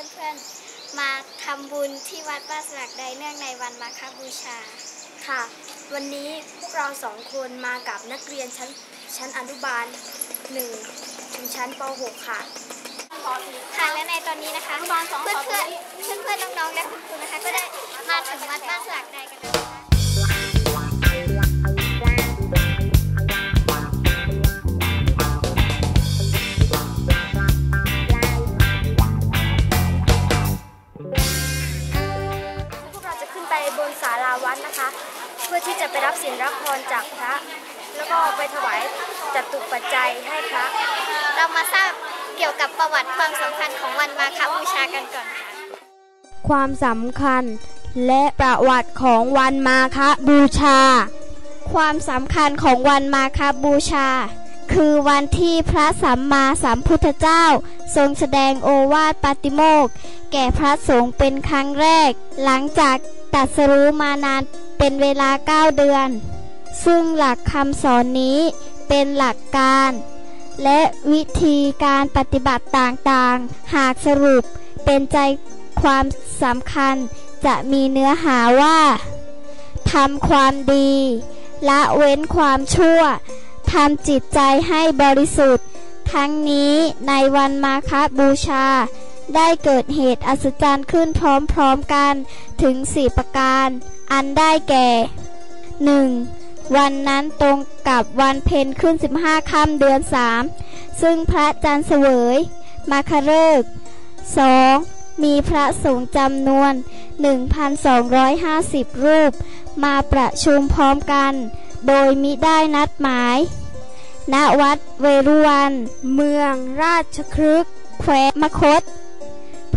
พาเพื่อนๆ มาทำบุญที่วัดบ้านสลักใดเนื่องในวันมาฆบูชา ค่ะ วันนี้พวกเราสองคนมากับนักเรียนชั้นชั้นอนุบาลหนึ่งถึงชั้นป .6 ค่ะ ค่ะและในตอนนี้นะคะเพื่อนเพื่อนเพื่อนเพื่อนๆน้องๆและคุณครูนะคะ ก็ได้มาถึงวัดบ้านสลักใดกันแล้ว นไปบนศาลาวัดนะคะ เพื่อที่จะไปรับศีลรับพรจากพระ แล้วก็ไปถวายจัตุปัจจัยให้พระ เรามาทราบเกี่ยวกับประวัติความสำคัญของวันมาฆบูชากันก่อนค่ะความสำคัญและประวัติของวันมาฆบูชา ความสำคัญของวันมาฆบูชา คือวันที่พระสัมมาสัมพุทธเจ้า ทรงแสดงโอวาทปาติโมกแก่พระสงฆ์เป็นครั้งแรก หลังจาก ตัดสรู้มานานเป็นเวลา9เดือน ซึ่งหลักคำสอนนี้เป็นหลักการ และวิธีการปฏิบัติต่างๆ หากสรุปเป็นใจความสำคัญจะมีเนื้อหาว่าทำความดีละเว้นความชั่วทำจิตใจให้บริสุทธิ์ ทั้งนี้ในวันมาฆบูชา ได้เกิดเหตุอัศจรรย์ขึ้นพร้อมๆกันถึงสี่ประการ อันได้แก่ 1. วันนั้นตรงกับวันเพ็ญขึ้น 15ค่ำเดือน3ซึ่งพระจันทร์เสวยมาคฤกษ์ 2. มีพระสงฆ์จำนวน 1,250 รูป มาประชุมพร้อมกัน โดยมิได้นัดหมาย ณวัดเวรุวัน เมืองราชครึกแควมคต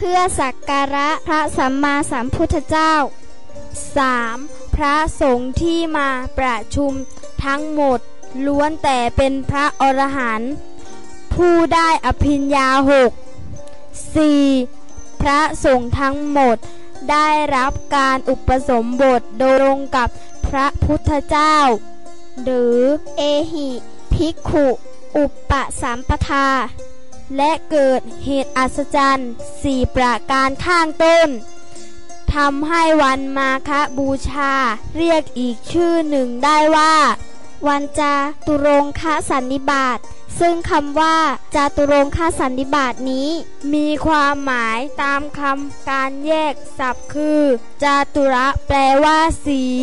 พื่อสักการะพระสัมมาสัมพุทธเจ้า 3. พระสงฆ์ที่มาประชุมทั้งหมดล้วนแต่เป็นพระอรหันต์ผู้ได้อภิญญาหก 4. พระสงฆ์ทั้งหมดได้รับการอุปสมบทโดยตรงกับพระพุทธเจ้า หรือเอหิภิกขุ อุปสัมปทา และเกิดเหตุอัศจรรย์สี่ประการข้างต้นทำให้วันมาฆบูชา เรียกอีกชื่อหนึ่งได้ว่า วันจาตุรงคสันนิบาตซึ่งคำว่าจาตุรงคสันนิบาตนี้ มีความหมายตามคำการแยกศัพท์คือ จาตุระแปลว่าสี่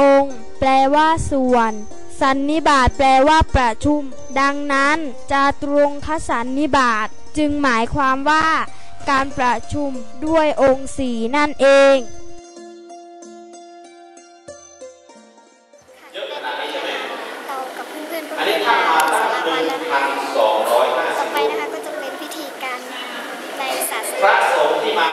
องค์ แปลว่าส่วน สันนิบาตแปลว่าประชุม ดังนั้นจาตุรงคสันนิบาตจึงหมายความว่าการประชุมด้วยองค์สีนั่นเองเยอะขนาดนี้ใช่ไหมเรากับเพื่อนๆก็อันนี้ถ้ามาตั้งหนึ่งพันสองร้อยห้าต่สิอบไปนะคะก็จะเป็นพิธีการในศาสพระนาสงฆ์ที่มา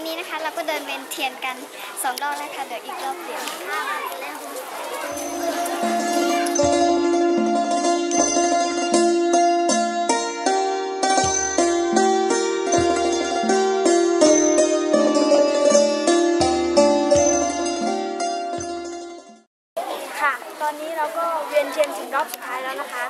อนนี้นะคะเราก็เดินเวียนเทียนกันสองรอบแล้วค่ะเดี๋ยวอีกรอบเดียวค่ะ ตอนนี้เราก็เวียนเทียนถึงรอบสุดท้ายแล้วนะคะ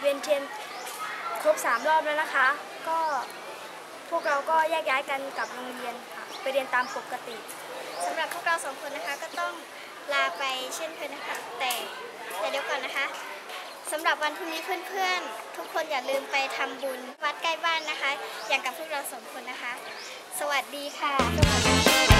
เวียนเทียนครบสามรอบแล้วนะคะ ก็พวกเราก็แยกย้ายกันกลับโรงเรียนค่ะ ไปเรียนตามปกติสำหรับพวกเราสองคนนะคะก็ต้องลาไปเช่นเคยนะคะ แต่แต่เดี๋ยวก่อนนะคะสำหรับวันพรุ่งนี้เพื่อนๆ ทุกคนอย่าลืมไปทำบุญวัดใกล้บ้านนะคะ อย่างกับพวกเราสองคนนะคะ สวัสดีค่ะ